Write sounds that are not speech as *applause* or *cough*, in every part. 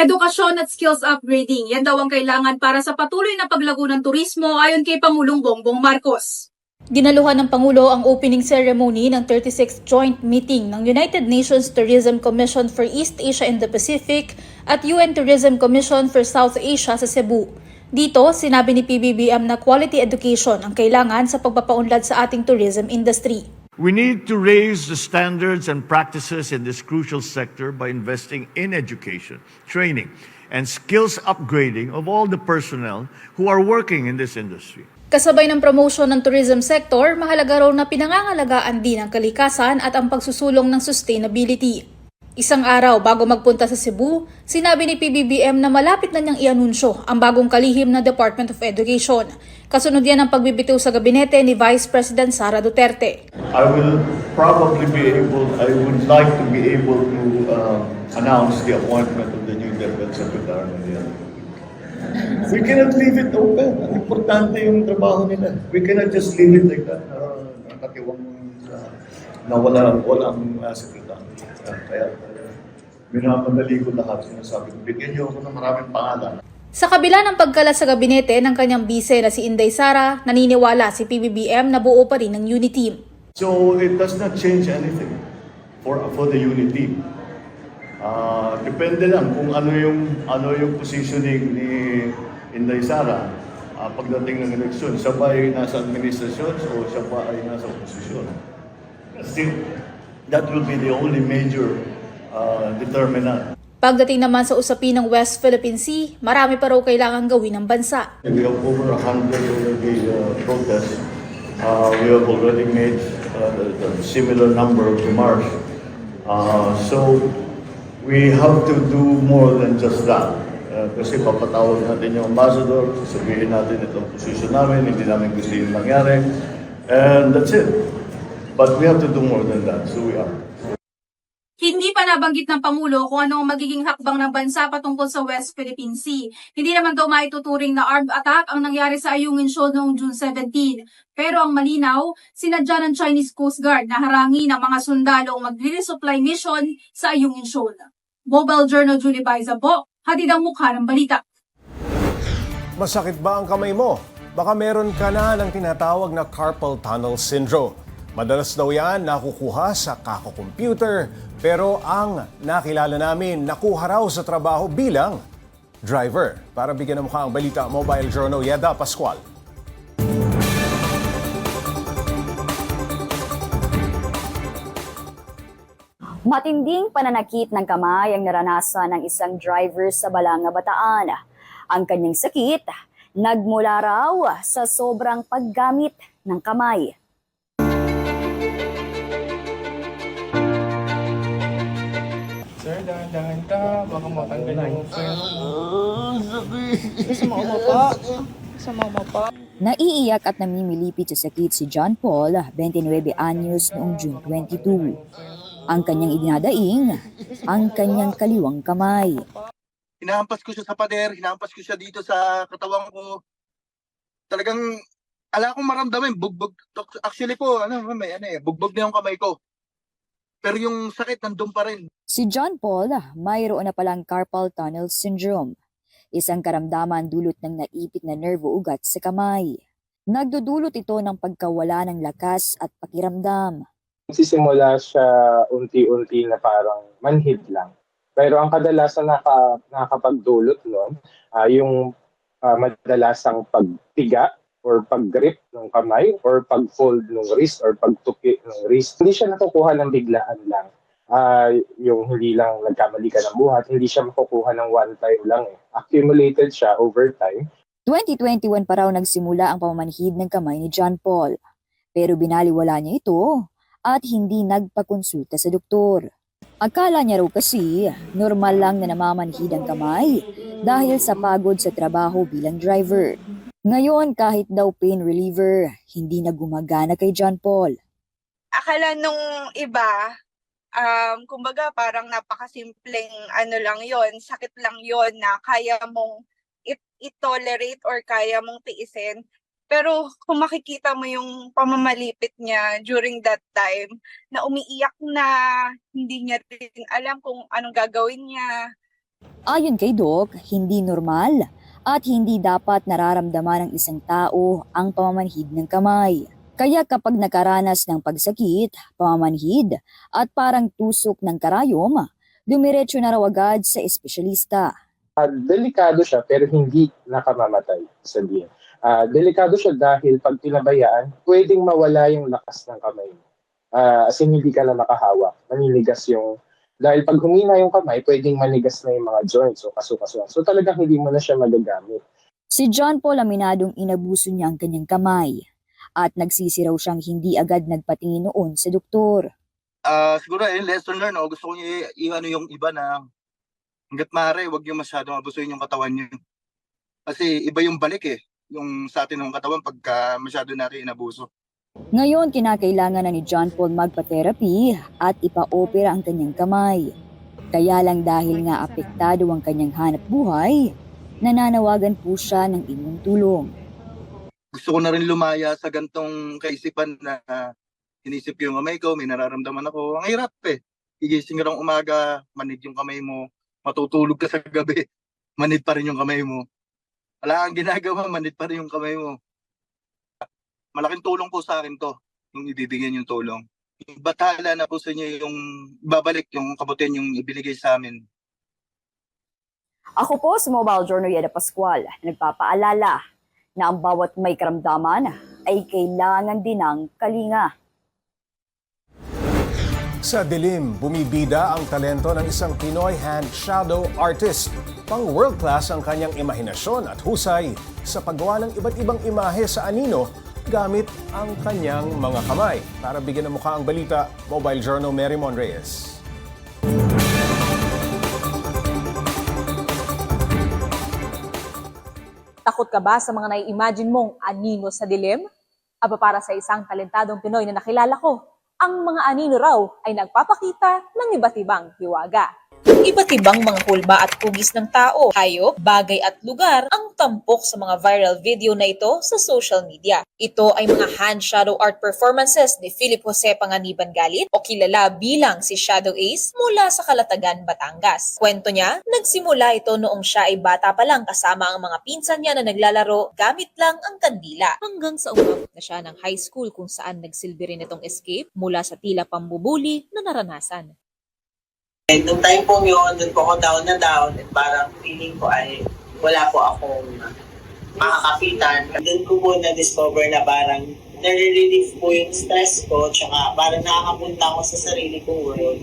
Edukasyon at skills upgrading, yan daw ang kailangan para sa patuloy na paglago ng turismo ayon kay Pangulong Bongbong Marcos. Dinaluhan ng Pangulo ang opening ceremony ng 36th Joint Meeting ng United Nations Tourism Commission for East Asia and the Pacific at UN Tourism Commission for South Asia sa Cebu. Dito, sinabi ni PBBM na quality education ang kailangan sa pagpapaunlad sa ating tourism industry. We need to raise the standards and practices in this crucial sector by investing in education, training, and skills upgrading of all the personnel who are working in this industry. Kasabay ng promotion ng tourism sector, mahalaga raw na pinangangalagaan din ang kalikasan at ang pagsusulong ng sustainability. Isang araw bago magpunta sa Cebu, sinabi ni PBBM na malapit na niyang ianunsyo ang bagong kalihim na Department of Education. Kasunod yan ang pagbibitiw sa gabinete ni Vice President Sara Duterte. I will probably be able, I would like to be able to uh, announce the appointment of the new Deputy Secretary We cannot leave it open. Ang importante yung trabaho nila. We cannot just leave it like that. Uh, nakatiwang uh, na wala, walang uh, secretary. Uh, kaya uh, minamadali ko lahat. Sinasabi ko, bigyan niyo ako ng maraming pangalan. Sa kabila ng pagkalat sa gabinete ng kanyang bise na si Inday Sara, naniniwala si PBBM na buo pa rin ng unit team. So it does not change anything for for the unit team. Ah, depende lang kung ano yung ano yung positioning ni Inday Sara ah, pagdating ng eleksyon. Siya ba ay nasa administrasyon o siya ba ay nasa oposisyon? Kasi that will be the only major ah, determinant. Pagdating naman sa usapin ng West Philippine Sea, marami pa raw kailangang gawin ng bansa. We have over 100 already uh, protests. Uh, we have already made uh, the similar number of demarches. Uh, so we have to do more than just that. Uh, kasi papatawag natin yung ambassador, sasabihin natin itong position namin, hindi namin gusto yung mangyari. And that's it. But we have to do more than that. So we are. Hindi pa nabanggit ng Pangulo kung ano ang magiging hakbang ng bansa patungkol sa West Philippine Sea. Hindi naman daw maituturing na armed attack ang nangyari sa Ayungin Shoal noong June 17. Pero ang malinaw, sinadya ng Chinese Coast Guard na harangin ang mga sundalong magre-resupply mission sa Ayungin Shoal. Mobile Journal Julie Baizabo, hatid ang mukha ng balita. Masakit ba ang kamay mo? Baka meron ka na ng tinatawag na carpal tunnel syndrome. Madalas daw yan nakukuha sa kako-computer, pero ang nakilala namin nakuha raw sa trabaho bilang driver. Para bigyan ng mukha ang balita, Mobile Journal, Yeda Pascual. Matinding pananakit ng kamay ang naranasan ng isang driver sa Balanga, Bataan. Ang kanyang sakit, nagmula raw sa sobrang paggamit ng kamay. Baka matanggal yung friend. Gusto mo umapa? Gusto mo umapa? Naiiyak at namimilipit sa sakit si John Paul, 29 anyos noong June 22. Ang kanyang idinadaing, ang kanyang kaliwang kamay. hinahampas ko siya sa pader, hinahampas ko siya dito sa katawan ko. Talagang ala akong maramdamin, bugbog. Actually po, ano, may ano eh, bugbog na yung kamay ko. Pero yung sakit nandun pa rin. Si John Paul, mayroon na palang carpal tunnel syndrome, isang karamdaman dulot ng naipit na nervo ugat sa kamay. Nagdudulot ito ng pagkawala ng lakas at pakiramdam. Nagsisimula siya unti-unti na parang manhid lang. Pero ang kadalasan naka, nakakapagdulot nun, ah, yung ah, madalasang pagtiga or pag-grip ng kamay or pag-fold ng wrist or pagtuki ng wrist. Hindi siya nakukuha ng biglaan lang. Ah, yung hindi lang nagkamali ka ng buhat, hindi siya makukuha ng one time lang eh. Accumulated siya over time 2021 pa raw nagsimula ang pamamanhid ng kamay ni John Paul. Pero binaliwala niya ito at hindi nagpakonsulta sa doktor. Akala niya raw kasi normal lang na namamanhid ang kamay dahil sa pagod sa trabaho bilang driver. Ngayon kahit daw pain reliever, hindi na gumagana kay John Paul. akala nung iba, um, kumbaga parang napakasimpleng ano lang yon sakit lang yon na kaya mong it, i-tolerate or kaya mong tiisin. Pero kung makikita mo yung pamamalipit niya during that time, na umiiyak na, hindi niya rin alam kung anong gagawin niya. Ayon kay Doc, hindi normal at hindi dapat nararamdaman ng isang tao ang pamamanhid ng kamay. Kaya kapag nakaranas ng pagsakit, pamamanhid at parang tusok ng karayom, dumiretso na raw agad sa espesyalista. Ah, delikado siya pero hindi nakamamatay sabihin. Ah, delikado siya dahil pag pinabayaan, pwedeng mawala yung lakas ng kamay mo. Ah, as in, hindi ka na makahawak. Maniligas yung... Dahil pag humina yung kamay, pwedeng manigas na yung mga joints o kaso-kasuan. So talagang hindi mo na siya magagamit. Si John Paul aminadong inabuso niya ang kanyang kamay at nagsisiraw siyang hindi agad nagpatingin noon sa doktor. Ah, siguro eh, lesson learned, no? gusto ko niyo i- i- ano yung iba na hanggat maaari, wag niyo masyadong abusuin yung katawan niyo. Kasi iba yung balik eh, yung sa atin ng katawan pagka masyado natin inabuso. Ngayon, kinakailangan na ni John Paul magpa-therapy at ipa-opera ang kanyang kamay. Kaya lang dahil nga apektado ang kanyang hanap buhay, nananawagan po siya ng inyong tulong. Gusto ko na rin lumaya sa gantong kaisipan na inisip ko yung kamay ko, may nararamdaman ako. Ang hirap eh. Gigising ka ng umaga, manid yung kamay mo. Matutulog ka sa gabi, *laughs* manid pa rin yung kamay mo. Wala kang ginagawa, manid pa rin yung kamay mo. Malaking tulong po sa akin to, yung ibibigyan yung tulong. Batala na po sa inyo yung babalik yung kabutihan yung ibinigay sa amin. Ako po si Mobile Journal Yeda Pascual, nagpapaalala na ang bawat may karamdaman ay kailangan din ng kalinga. Sa dilim, bumibida ang talento ng isang Pinoy hand shadow artist. Pang world class ang kanyang imahinasyon at husay sa paggawa ng iba't ibang imahe sa anino gamit ang kanyang mga kamay. Para bigyan ng mukha ang balita, Mobile Journal Mary Mon Reyes. Takot ka ba sa mga nai-imagine mong anino sa dilim? Aba para sa isang talentadong Pinoy na nakilala ko, ang mga anino raw ay nagpapakita ng iba't ibang hiwaga. Iba't ibang mga hulma at hugis ng tao, hayop, bagay at lugar ang tampok sa mga viral video na ito sa social media. Ito ay mga hand shadow art performances ni Philip Jose Panganiban Galit o kilala bilang si Shadow Ace mula sa Kalatagan, Batangas. Kwento niya, nagsimula ito noong siya ay bata pa lang kasama ang mga pinsan niya na naglalaro gamit lang ang kandila. Hanggang sa umabot na siya ng high school kung saan nagsilbi rin itong escape mula sa tila pambubuli na naranasan. And nung time po yun, doon po ako down na down at parang feeling ko ay wala po akong makakapitan. Doon ko po na-discover na parang nare-relieve po yung stress ko tsaka parang nakakapunta ako sa sarili kong world.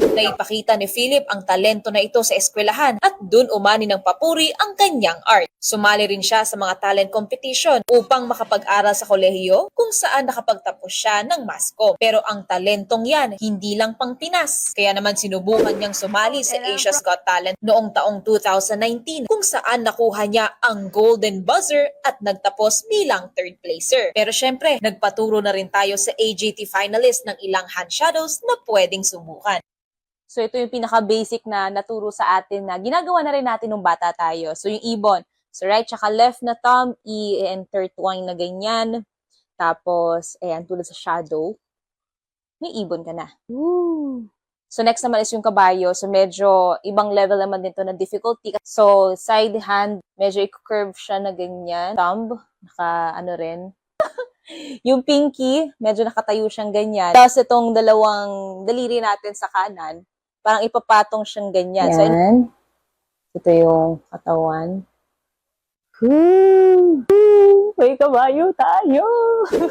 Naipakita ni Philip ang talento na ito sa eskwelahan at dun umani ng papuri ang kanyang art. Sumali rin siya sa mga talent competition upang makapag-aral sa kolehiyo kung saan nakapagtapos siya ng mascom. Pero ang talentong yan, hindi lang pang Pinas. Kaya naman sinubukan niyang sumali sa Asia's Got Talent noong taong 2019 kung saan nakuha niya ang Golden Buzzer at nagtapos bilang third placer. Pero syempre, nagpaturo na rin tayo sa AJT finalist ng ilang hand shadows na pwedeng subukan. So ito yung pinaka-basic na naturo sa atin na ginagawa na rin natin nung bata tayo. So yung ibon. So right tsaka left na thumb, i-intertwine na ganyan. Tapos, ayan, tulad sa shadow. May ibon ka na. Woo! So next naman is yung kabayo. So medyo ibang level naman dito na difficulty. So side hand, medyo i-curve siya na ganyan. Thumb, naka ano rin. *laughs* yung pinky, medyo nakatayo siyang ganyan. Tapos itong dalawang daliri natin sa kanan, parang ipapatong siyang ganyan. So, ito yung katawan. Woo! May kabayo tayo!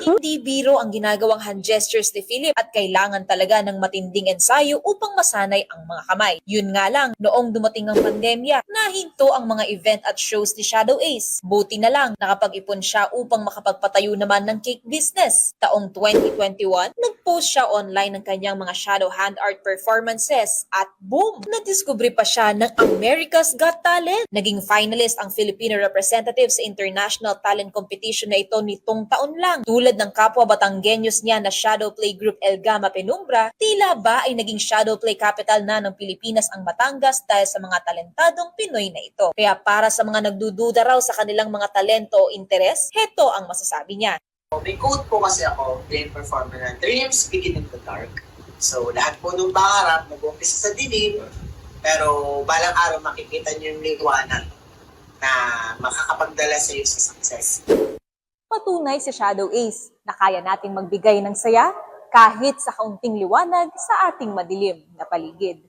Hindi biro ang ginagawang hand gestures ni Philip at kailangan talaga ng matinding ensayo upang masanay ang mga kamay. Yun nga lang, noong dumating ang pandemya, nahinto ang mga event at shows ni Shadow Ace. Buti na lang, nakapag-ipon siya upang makapagpatayo naman ng cake business. Taong 2021, nag-post siya online ng kanyang mga shadow hand art performances at boom! Nadiskubre pa siya ng America's Got Talent. Naging finalist ang Filipino representative sa International Talent Competition na ito nitong taon lang. Tulad ng kapwa Batanggenyos niya na shadow play group El Gama Penumbra, tila ba ay naging shadow play capital na ng Pilipinas ang Batangas dahil sa mga talentadong Pinoy na ito. Kaya para sa mga nagdududa raw sa kanilang mga talento o interes, heto ang masasabi niya. May quote po kasi ako, game performer na Dreams begin in the dark. So lahat po nung pangarap, nag-umpisa sa dilim, Pero balang araw makikita niyo yung liwanag na makakapagdala sa iyo sa success. Patunay si Shadow Ace na kaya nating magbigay ng saya kahit sa kaunting liwanag sa ating madilim na paligid.